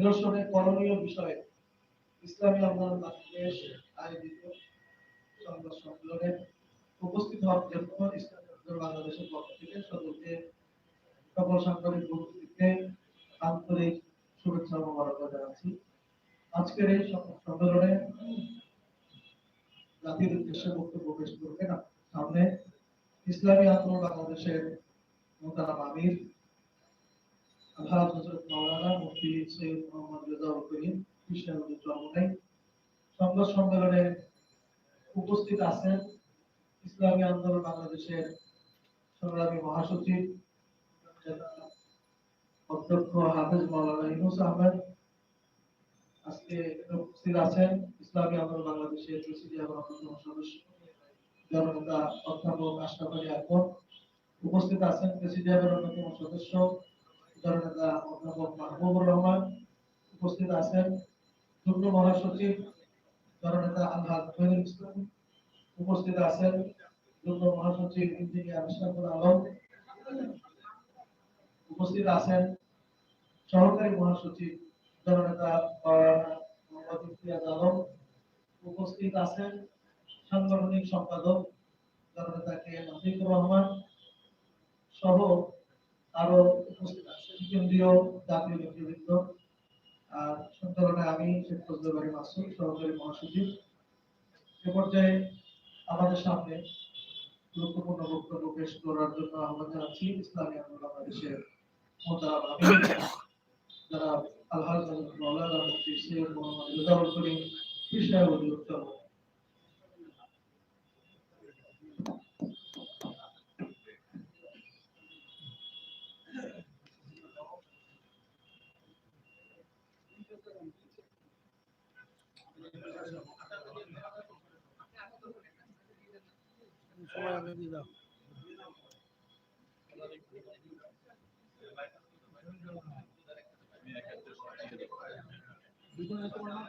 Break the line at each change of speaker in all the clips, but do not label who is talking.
নিরসনে করণীয় বিষয়ে ইসলামী আন্দোলন বাংলাদেশ আয়োজিত সংবাদ সম্মেলনে উপস্থিত হওয়ার জন্য ইসলামী আন্দোলন বাংলাদেশের পক্ষ থেকে সকলকে সকল সাংবাদিক বন্ধুদেরকে আন্তরিক শুভেচ্ছা ও মোবারকবাদ জানাচ্ছি। আজকের এই সম্মেলনে জাতির উদ্দেশ্যে বক্তব্য পেশ করবেন। সামনে ইসলামী আন্দোলন বাংলাদেশের মোতারাম আমির উপস্থিত আছেন ইসলামী আন্দোলন বাংলাদেশের সংগ্রামী মহাসচিব, অধ্যক্ষ হাফেজ মাওলানা ইউনুস আহমেদ। আজকে উপস্থিত আছেন ইসলামী আন্দোলন বাংলাদেশের প্রেসিডিয়ামের অন্যতম সদস্য অধ্যাপক, আশরাফ আলী আকবর। উপস্থিত আছেন প্রেসিডিয়ামের অন্যতম সদস্য জননেতা অধ্যাপক রহমান উপস্থিত আছেন। যুগ্ম মহাসচিব জননেতা আলহাজ তৈরুল ইসলাম উপস্থিত আছেন। যুগ্ম মহাসচিব ইঞ্জিনিয়ার আশরাফুল আলম উপস্থিত আছেন। সহকারী মহাসচিব জননেতা আলম উপস্থিত আছেন। সাংগঠনিক সম্পাদক জননেতা কে এম রহমান সহ আরও উপস্থিত আছেন। কেন্দ্রীয় জাতীয় নেতৃবৃন্দ সঞ্চালনায় আমি, শেখ ফজলুল বাড়ি মাসুদ সহকারী মহাসচিব। এ পর্যায়ে আমাদের সামনে গুরুত্বপূর্ণ বক্তব্য পেশ করার জন্য আহ্বান জানাচ্ছি ইসলামী বাংলাদেশের যারা আলহাজ মাওলানা মুফতি সৈয়দ মোহাম্মদ রেজাউল করিম কৃষ্ণাবলী উত্তর
সময় আগে দিয়ে দাও। দুজনে তোমার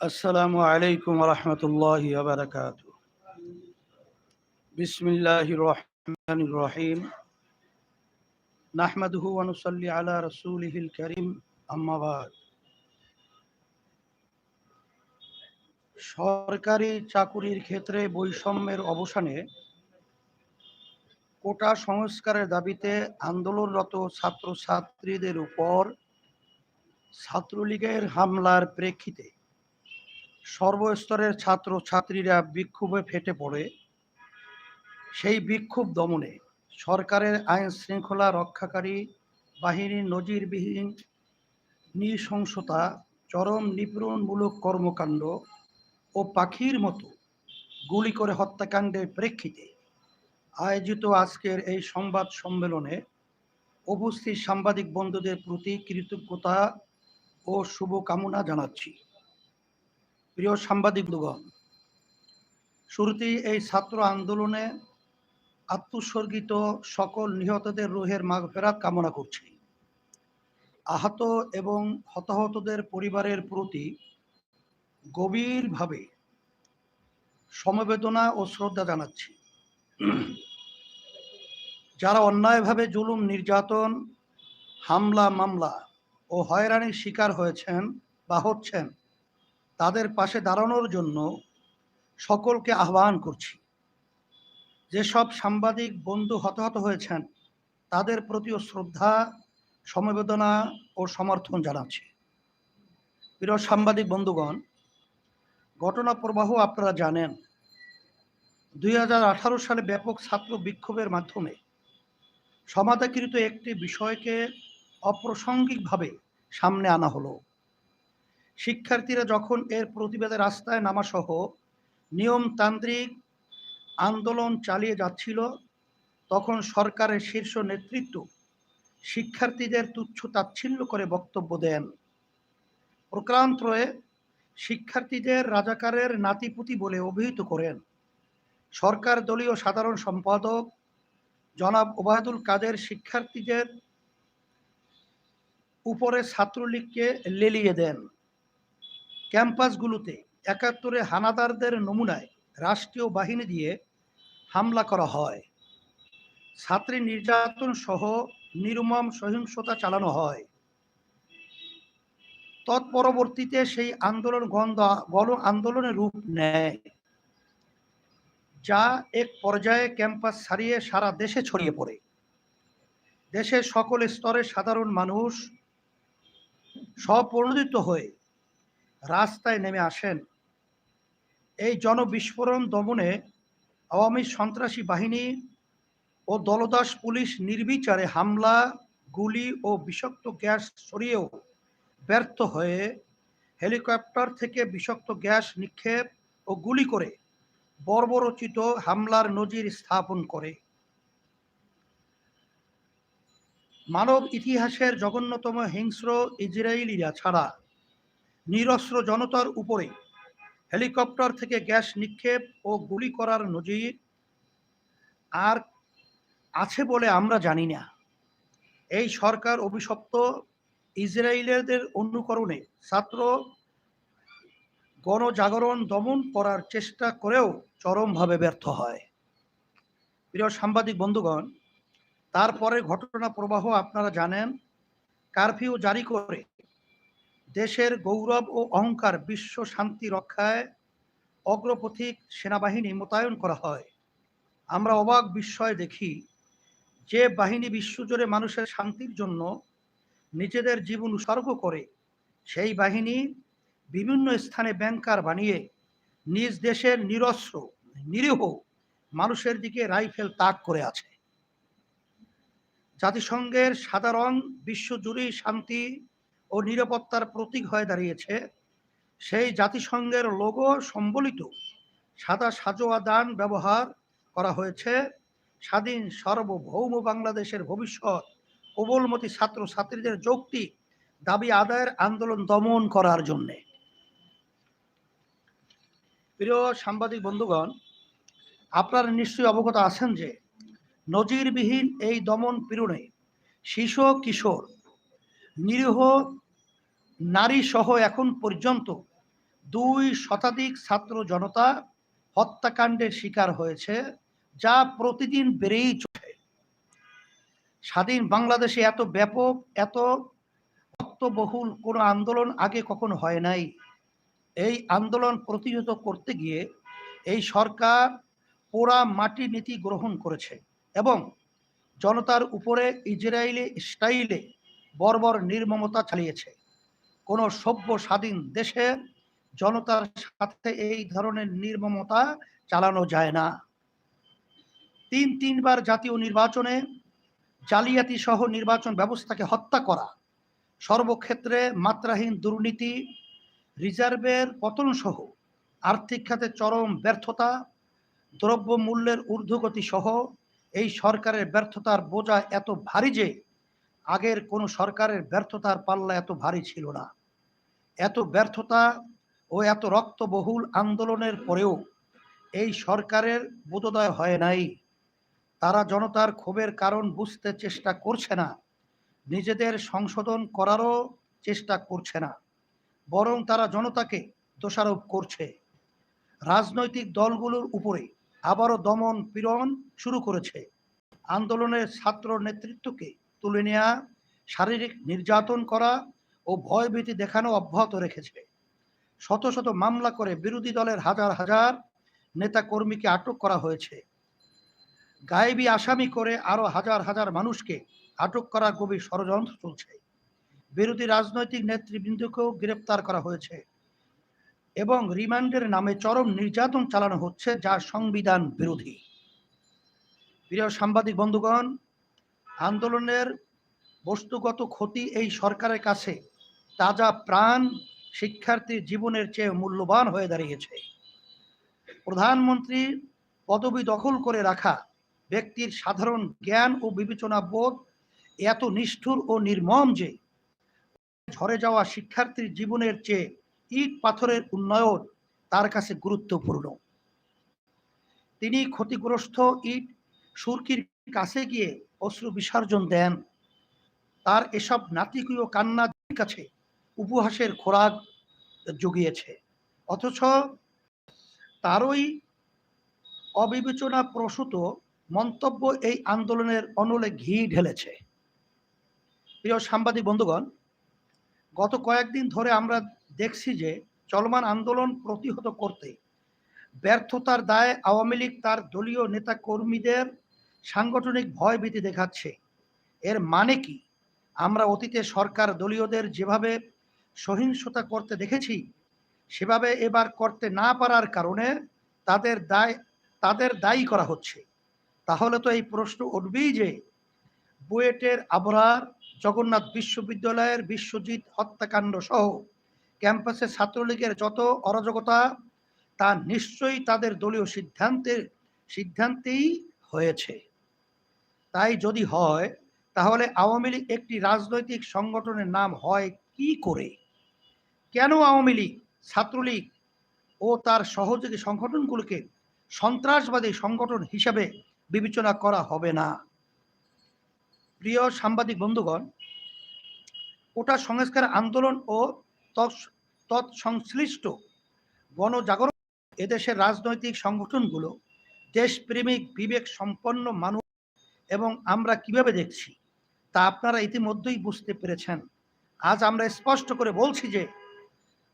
السلام عليكم ورحمة الله وبركاته بسم الله الرحمن الرحيم نحمده ونصلي على رسوله الكريم أما بعد সরকারি চাকুরির ক্ষেত্রে বৈষম্যের অবসানে কোটা সংস্কারের দাবিতে আন্দোলনরত ছাত্রছাত্রীদের উপর ছাত্রলীগের হামলার প্রেক্ষিতে সর্বস্তরের ছাত্র ছাত্রীরা বিক্ষোভে ফেটে পড়ে। সেই বিক্ষোভ দমনে সরকারের আইন শৃঙ্খলা রক্ষাকারী বাহিনীর নজিরবিহীন নৃশংসতা, চরম নিপীড়নমূলক কর্মকাণ্ড ও পাখির মতো গুলি করে হত্যাকাণ্ডের প্রেক্ষিতে আয়োজিত আজকের এই সংবাদ সম্মেলনে উপস্থিত সাংবাদিক বন্ধুদের প্রতি কৃতজ্ঞতা ও শুভকামনা জানাচ্ছি। প্রিয় সাংবাদিকগণ শুরুতেই এই ছাত্র আন্দোলনে আত্মোৎসর্গিত সকল নিহতদের রুহের মাগফেরাত কামনা করছি। আহত এবং হতাহতদের পরিবারের প্রতি গভীরভাবে সমবেদনা ও শ্রদ্ধা জানাচ্ছি। যারা অন্যায়ভাবে জুলুম, নির্যাতন, হামলা, মামলা ও হয়রানির শিকার হয়েছেন বা হচ্ছেন তাদের পাশে দাঁড়ানোর জন্য সকলকে আহ্বান করছি। যেসব সাংবাদিক, বন্ধু হতাহত হয়েছেন, তাদের প্রতিও শ্রদ্ধা, সমবেদনা ও সমর্থন জানাচ্ছি। প্রিয় সাংবাদিক বন্ধুগণ, ঘটনা প্রবাহ আপনারা জানেন, দুই হাজার আঠারো সালে ব্যাপক ছাত্র বিক্ষোভের মাধ্যমে সমাধাকৃত একটি বিষয়কে অপ্রাসঙ্গিকভাবে সামনে আনা হলো। শিক্ষার্থীরা যখন এর প্রতিবাদে রাস্তায় নামাসহ নিয়মতান্ত্রিক আন্দোলন চালিয়ে যাচ্ছিল, তখন সরকারের শীর্ষ নেতৃত্ব শিক্ষার্থীদের তুচ্ছ তাচ্ছিল্য করে বক্তব্য দেন। প্রক্রান্তরে শিক্ষার্থীদের রাজাকারের নাতিপুতি বলে অভিহিত করেন। সরকার দলীয় সাধারণ সম্পাদক জনাব ওবায়দুল কাদের শিক্ষার্থীদের উপরে ছাত্রলীগকে লেলিয়ে দেন। ক্যাম্পাসগুলোতে একাত্তরে হানাদারদের নমুনায় রাষ্ট্রীয় বাহিনী দিয়ে হামলা করা হয়। ছাত্রী নির্যাতন সহ নির্মম সহিংসতা চালানো হয়। তৎপরবর্তীতে সেই আন্দোলন গন্ধ, গণ আন্দোলনের রূপ নেয়, যা এক পর্যায়ে ক্যাম্পাস ছাড়িয়ে সারা দেশে ছড়িয়ে পড়ে। দেশের সকল স্তরের সাধারণ মানুষ স্বপ্রণোদিত হয়ে রাস্তায় নেমে আসেন। এই জনবিস্ফোরণ দমনে আওয়ামী সন্ত্রাসী বাহিনী ও দলদাস পুলিশ নির্বিচারে হামলা, গুলি ও বিষাক্ত গ্যাস ছড়িয়েও ব্যর্থ হয়ে হেলিকপ্টার থেকে বিষাক্ত গ্যাস নিক্ষেপ ও গুলি করে বর্বরচিত হামলার নজির স্থাপন করে। মানব ইতিহাসের জঘন্যতম হিংস্র ইসরায়েলিরা ছাড়া নিরস্ত্র জনতার উপরে হেলিকপ্টার থেকে গ্যাস নিক্ষেপ ও গুলি করার নজির আর আছে বলে আমরা জানি না। এই সরকার অভিশপ্ত ইসরায়েলের অনুকরণে ছাত্র গণজাগরণ দমন করার চেষ্টা করেও চরমভাবে ব্যর্থ হয়। প্রিয় সাংবাদিক বন্ধুগণ, তারপরে ঘটনা প্রবাহ আপনারা জানেন, কারফিউ জারি করে দেশের গৌরব ও অহংকার বিশ্ব শান্তি রক্ষায় অগ্রপথিক সেনাবাহিনী মোতায়েন করা হয়। আমরা অবাক বিস্ময় দেখি যে বাহিনী বিশ্বজুড়ে মানুষের শান্তির জন্য নিজেদের জীবন উৎসর্গ করে। সেই বাহিনী বিভিন্ন স্থানে ব্যাংকার বানিয়ে নিজ দেশের নিরস্ত্র, নিরীহ মানুষের দিকে রাইফেল তাক করে আছে। জাতিসংঘের সাধারণ বিশ্বজুড়েই শান্তি ও নিরাপত্তার প্রতীক হয়ে দাঁড়িয়েছে। সেই জাতিসংঘের লোগো সম্বলিত সাদা সাজোয়া দান ব্যবহার করা হয়েছে। স্বাধীন সার্বভৌম বাংলাদেশের ভবিষ্যৎ কোবলমতি ছাত্র ছাত্রীদের যৌক্তিক দাবি আদায়ের আন্দোলন দমন করার জন্যে। প্রিয় সাংবাদিক বন্ধুগণ, আপনারা নিশ্চয়ই অবগত আছেন যে নজিরবিহীন এই দমন পীড়নে শিশু কিশোর নিরীহ নারী সহ এখন পর্যন্ত দুই শতাধিক ছাত্র জনতা হত্যাকাণ্ডের শিকার হয়েছে, যা প্রতিদিন বেড়েই চলে স্বাধীন বাংলাদেশে এত ব্যাপক, এত অর্থবহুল কোনো আন্দোলন আগে কখনো হয় নাই। এই আন্দোলন প্রতিহত করতে গিয়ে এই সরকার পোড়া মাটি নীতি গ্রহণ করেছে এবং জনতার উপরে ইসরায়েলি স্টাইলে বর্বর নির্মমতা চালিয়েছে। কোনো সভ্য স্বাধীন দেশে জনতার সাথে এই ধরনের নির্মমতা চালানো যায় না। তিন তিনবার জাতীয় নির্বাচনে জালিয়াতি সহ নির্বাচন ব্যবস্থাকে হত্যা করা, সর্বক্ষেত্রে মাত্রাহীন দুর্নীতি, রিজার্ভের পতন সহ আর্থিক খাতে চরম ব্যর্থতা দ্রব্য মূল্যের ঊর্ধ্বগতি সহ এই সরকারের ব্যর্থতার বোঝা এত ভারী যে আগের কোনো সরকারের ব্যর্থতার পাল্লা এত ভারী ছিল না। এত ব্যর্থতা ও এত রক্তবহুল আন্দোলনের পরেও এই সরকারের বোধোদয় হয় নাই। তারা জনতার ক্ষোভের কারণ বুঝতে চেষ্টা করছে না। নিজেদের সংশোধন করারও চেষ্টা করছে না। বরং তারা জনতাকে দোষারোপ করছে। রাজনৈতিক দলগুলোর উপরে আবারও দমন পীড়ন শুরু করেছে। আন্দোলনের ছাত্র নেতৃত্বকে তুলে নেওয়া শারীরিক নির্যাতন করা ও ভয়ভীতি দেখানো অব্যাহত রেখেছে। শত শত মামলা করে বিরোধী দলের হাজার হাজার নেতা কর্মীকে আটক করা হয়েছে। গায়েবী আসামি করে আরও হাজার হাজার মানুষকে আটক করার গভীর ষড়যন্ত্র চলছে। বিরোধী রাজনৈতিক নেতৃবৃন্দকেও গ্রেপ্তার করা হয়েছে এবং রিমান্ডের নামে চরম নির্যাতন চালানো হচ্ছে যা সংবিধান বিরোধী। প্রিয় সাংবাদিক বন্ধুগণ আন্দোলনের বস্তুগত ক্ষতি এই সরকারের কাছে তাজা প্রাণ শিক্ষার্থীর জীবনের চেয়ে মূল্যবান হয়ে দাঁড়িয়েছে। প্রধানমন্ত্রী পদবি দখল করে রাখা ব্যক্তির সাধারণ জ্ঞান ও বিবেচনা বোধ এত নিষ্ঠুর ও নির্মম যে ঝরে যাওয়া শিক্ষার্থীর জীবনের চেয়ে ইট পাথরের উন্নয়ন তার কাছে গুরুত্বপূর্ণ। তিনি ক্ষতিগ্রস্ত ইট, সুরকির কাছে গিয়ে অশ্রু বিসর্জন দেন। তার এসব নাতিকীয় কান্নার কাছে উপহাসের খোরাক জুগিয়েছে। অথচ তারই অবিবেচনা প্রসূত মন্তব্য এই আন্দোলনের অনলে ঘি ঢেলেছে। প্রিয় সাংবাদিক বন্ধুগণ, গত কয়েকদিন ধরে আমরা দেখছি যে চলমান আন্দোলন প্রতিহত করতে ব্যর্থতার দায়ে আওয়ামী লীগ তার দলীয় নেতা কর্মীদের সাংগঠনিক ভয়ভীতি দেখাচ্ছে। এর মানে কি? আমরা অতীতে সরকার দলীয়দের যেভাবে সহিংসতা করতে দেখেছি, সেভাবে এবার করতে না পারার কারণে তাদের দায়, তাদের দায়ী করা হচ্ছে। তাহলে তো এই প্রশ্ন উঠবেই যে বুয়েটের আবরার, জগন্নাথ বিশ্ববিদ্যালয়ের বিশ্বজিৎ হত্যাকাণ্ড সহ ক্যাম্পাসে ছাত্রলীগের যত অরাজকতা, তা নিশ্চয়ই তাদের দলীয় সিদ্ধান্তের সিদ্ধান্তেই হয়েছে। তাই যদি হয়, তাহলে আওয়ামী লীগ একটি রাজনৈতিক সংগঠনের নাম হয় কি করে? কেন আওয়ামী লীগ, ছাত্রলীগ ও তার সহযোগী সংগঠনগুলোকে সন্ত্রাসবাদী সংগঠন হিসাবে বিবেচনা করা হবে না? প্রিয় সাংবাদিক বন্ধুগণ, ওটা সংস্কার আন্দোলন ও তৎ- তৎসংশ্লিষ্ট গণজাগরণ এদেশের রাজনৈতিক সংগঠনগুলো দেশপ্রেমিক বিবেক সম্পন্ন মানুষ এবং আমরা কীভাবে দেখছি, তা আপনারা ইতিমধ্যেই বুঝতে পেরেছেন। আজ আমরা স্পষ্ট করে বলছি যে,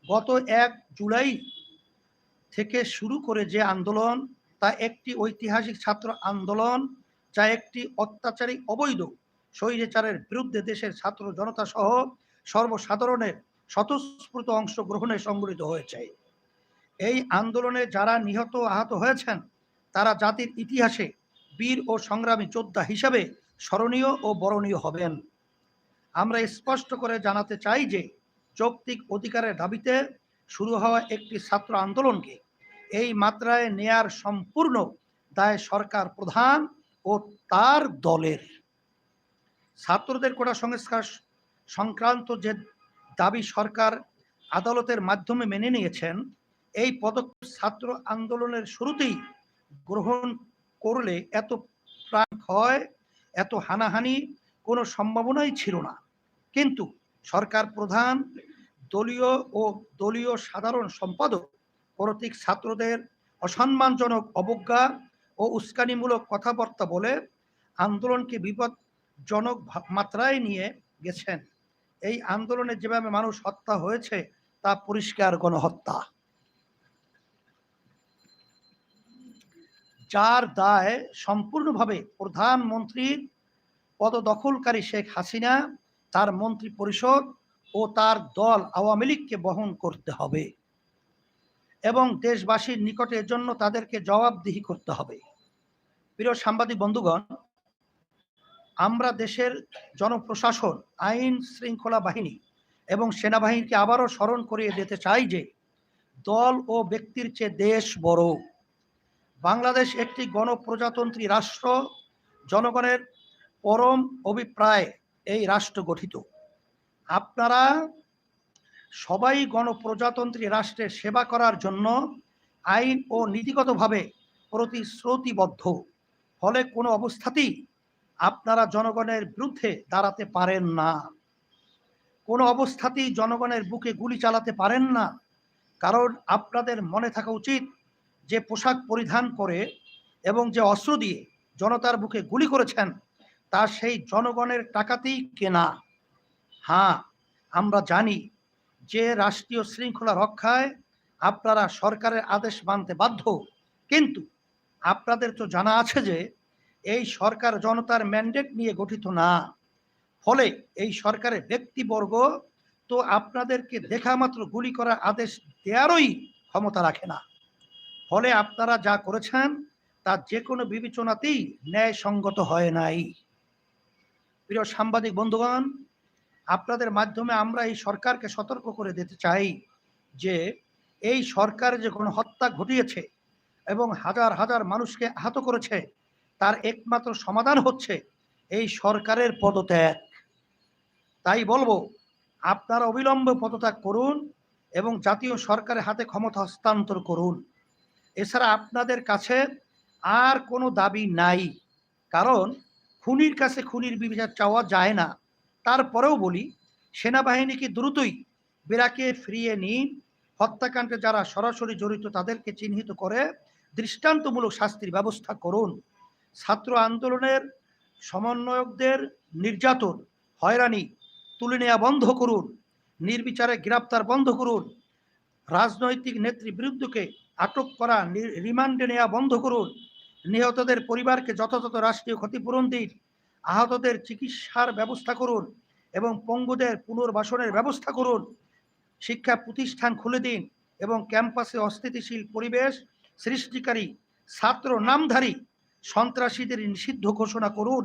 গত এক জুলাই থেকে শুরু করে যে আন্দোলন, তা একটি ঐতিহাসিক ছাত্র আন্দোলন, যা একটি অত্যাচারী অবৈধ স্বৈরাচারের বিরুদ্ধে দেশের ছাত্র জনতা সহ সর্বসাধারণের স্বতঃস্ফূর্ত অংশগ্রহণে সংগঠিত হয়েছে। এই আন্দোলনে যারা নিহত আহত হয়েছেন, তারা জাতির ইতিহাসে বীর ও সংগ্রামী যোদ্ধা হিসাবে স্মরণীয় ও বরণীয় হবেন। আমরা স্পষ্ট করে জানাতে চাই যে যৌক্তিক অধিকারের দাবিতে শুরু হওয়া একটি ছাত্র আন্দোলনকে এই মাত্রায় নেয়ার সম্পূর্ণ দায় সরকার প্রধান ও তার দলের। ছাত্রদের কোটা সংস্কার সংক্রান্ত যে দাবি সরকার আদালতের মাধ্যমে মেনে নিয়েছেন, এই পদক্ষেপ ছাত্র আন্দোলনের শুরুতেই গ্রহণ করলে এত প্রাণ ক্ষয়, এত হানাহানি কোনো সম্ভাবনাই ছিল না। কিন্তু সরকার প্রধান, দলীয় ও দলীয় সাধারণ সম্পাদক কর্তৃক ছাত্রদের অসম্মানজনক অবজ্ঞা ও উস্কানিমূলক কথাবার্তা বলে আন্দোলনকে বিপদজনক মাত্রায় নিয়ে গেছেন। এই আন্দোলনে যেভাবে মানুষ হত্যা হয়েছে, তা পরিষ্কার গণহত্যা। যার দায় সম্পূর্ণভাবে প্রধানমন্ত্রীর পদদখলকারী শেখ হাসিনা, তার মন্ত্রী পরিষদ ও তার দল আওয়ামী লীগকে বহন করতে হবে এবং দেশবাসীর নিকটে জন্য তাদেরকে জবাবদিহি করতে হবে। প্রিয় সাংবাদিক বন্ধুগণ, আমরা দেশের জনপ্রশাসন, আইন শৃঙ্খলা বাহিনী এবং সেনাবাহিনীকে আবারও স্মরণ করিয়ে দিতে চাই যে দল ও ব্যক্তির চেয়ে দেশ বড়। বাংলাদেশ একটি গণপ্রজাতন্ত্রী রাষ্ট্র। জনগণের পরম অভিপ্রায় এই রাষ্ট্র গঠিত। আপনারা সবাই গণপ্রজাতন্ত্রী রাষ্ট্রের সেবা করার জন্য আইন ও নীতিগতভাবে প্রতিশ্রুতিবদ্ধ। ফলে কোনো অবস্থাতেই আপনারা জনগণের বিরুদ্ধে দাঁড়াতে পারেন না। কোনো অবস্থাতেই জনগণের বুকে গুলি চালাতে পারেন না। কারণ আপনাদের মনে থাকা উচিত যে পোশাক পরিধান করে এবং যে অস্ত্র দিয়ে জনতার বুকে গুলি করেছেন তা সেই জনগণের টাকাতেই কেনা। হ্যাঁ আমরা জানি যে রাষ্ট্রীয় শৃঙ্খলা রক্ষায় আপনারা সরকারের আদেশ মানতে বাধ্য, কিন্তু আপনাদের তো জানা আছে যে এই সরকার জনতার ম্যান্ডেট নিয়ে গঠিত না। ফলে এই সরকারের ব্যক্তিবর্গ তো আপনাদেরকে দেখা মাত্র গুলি করার আদেশ দেওয়ারই ক্ষমতা রাখে না। ফলে আপনারা যা করেছেন, তার যে কোনো বিবেচনাতেই ন্যায়সঙ্গত হয় নাই। প্রিয় সাংবাদিক বন্ধুগণ, আপনাদের মাধ্যমে আমরা এই সরকারকে সতর্ক করে দিতে চাই যে, এই সরকার যে কোনো হত্যা ঘটিয়েছে এবং হাজার হাজার মানুষকে আহত করেছে, তার একমাত্র সমাধান হচ্ছে এই সরকারের পদত্যাগ। তাই বলব, আপনারা অবিলম্বে পদত্যাগ করুন এবং জাতীয় সরকারের হাতে ক্ষমতা হস্তান্তর করুন। এছাড়া আপনাদের কাছে আর কোনো দাবি নাই। কারণ খুনির কাছে খুনির বিচার চাওয়া যায় না। তারপরেও বলি সেনাবাহিনীকে দ্রুতই বেরাকে ফিরিয়ে নিন? হত্যাকাণ্ডে যারা সরাসরি জড়িত তাদেরকে চিহ্নিত করে দৃষ্টান্তমূলক শাস্তির ব্যবস্থা করুন। ছাত্র আন্দোলনের সমন্বয়কদের নির্যাতন, হয়রানি তুলে নেওয়া বন্ধ করুন। নির্বিচারে গ্রেপ্তার বন্ধ করুন। রাজনৈতিক নেতৃবৃন্দকে আটক করা রিমান্ডে নেওয়া বন্ধ করুন। নিহতদের পরিবারকে যথাযথ রাষ্ট্রীয় ক্ষতিপূরণ দিন। আহতদের চিকিৎসার ব্যবস্থা করুন এবং পঙ্গুদের পুনর্বাসনের ব্যবস্থা করুন। শিক্ষা প্রতিষ্ঠান খুলে দিন এবং ক্যাম্পাসে অস্থিতিশীল পরিবেশ সৃষ্টিকারী, ছাত্র নামধারী সন্ত্রাসীদের নিষিদ্ধ ঘোষণা করুন।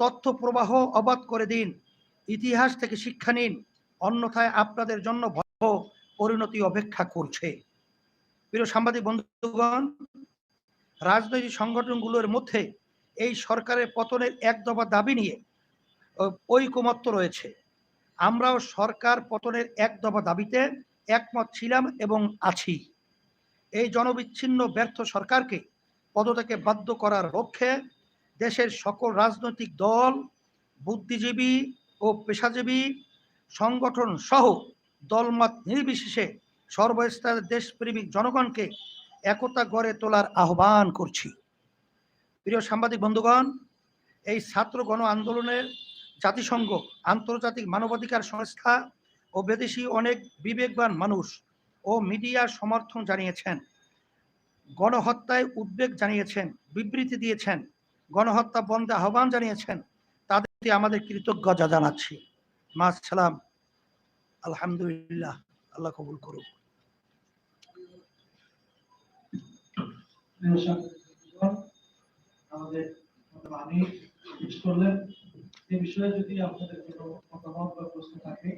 তথ্য প্রবাহ অবাধ করে দিন। ইতিহাস থেকে শিক্ষা নিন। অন্যথায় আপনাদের জন্য ভয়াবহ পরিণতি অপেক্ষা করছে। প্রিয় সাংবাদিক বন্ধুগণ, রাজনৈতিক সংগঠনগুলোর মধ্যে এই সরকারের পতনের এক দফা দাবি নিয়ে ঐকমত্য রয়েছে। আমরাও সরকার পতনের এক দফা দাবিতে একমত ছিলাম এবং আছি। এই জনবিচ্ছিন্ন ব্যর্থ সরকারকে পদত্যাগে বাধ্য করার লক্ষ্যে দেশের সকল রাজনৈতিক দল, বুদ্ধিজীবী ও পেশাজীবী সংগঠন সহ দলমত নির্বিশেষে সর্বস্তরের দেশপ্রেমিক জনগণকে একতা গড়ে তোলার আহ্বান করছি। প্রিয় সাংবাদিক বন্ধুগণ, এই ছাত্র গণ আন্দোলনের জাতিসংঘ আন্তর্জাতিক মানবাধিকার সংস্থা ও বিদেশি অনেক বিবেকবান মানুষ ও মিডিয়া সমর্থন জানিয়েছেন। গণহত্যায় উদ্বেগ জানিয়েছেন, বিবৃতি দিয়েছেন, গণহত্যা বন্ধে আহ্বান জানিয়েছেন তাদের প্রতি আমাদের কৃতজ্ঞতা জানাচ্ছি। মা সালাম। আলহামদুলিল্লাহ, আল্লাহ কবুল করুক
প্রিয় সাংবাদিকগণ, আমাদের করলেন। এ বিষয়ে যদি আপনাদের কোনো মতামত বা প্রশ্ন থাকে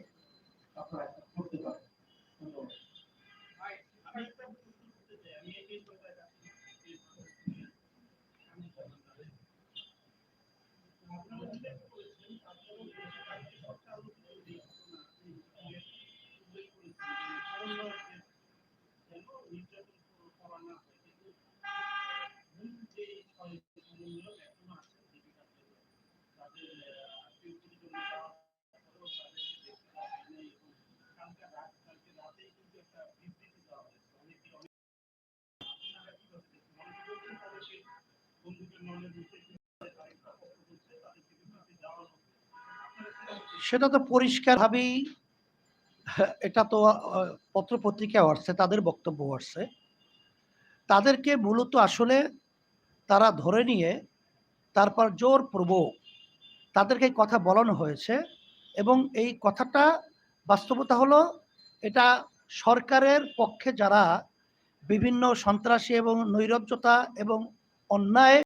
সেটা তো পরিষ্কারভাবেই এটা তো পত্র পত্রিকায় আসছে, তাদের বক্তব্য আসছে। তাদেরকে মূলত আসলে তারা ধরে নিয়ে, তারপর জোর পূর্বক তাদেরকে কথা বলানো হয়েছে এবং এই কথাটা বাস্তবতা হলো, এটা সরকারের পক্ষে যারা বিভিন্ন সন্ত্রাসী এবং নৈরাজ্যতা এবং অন্যায়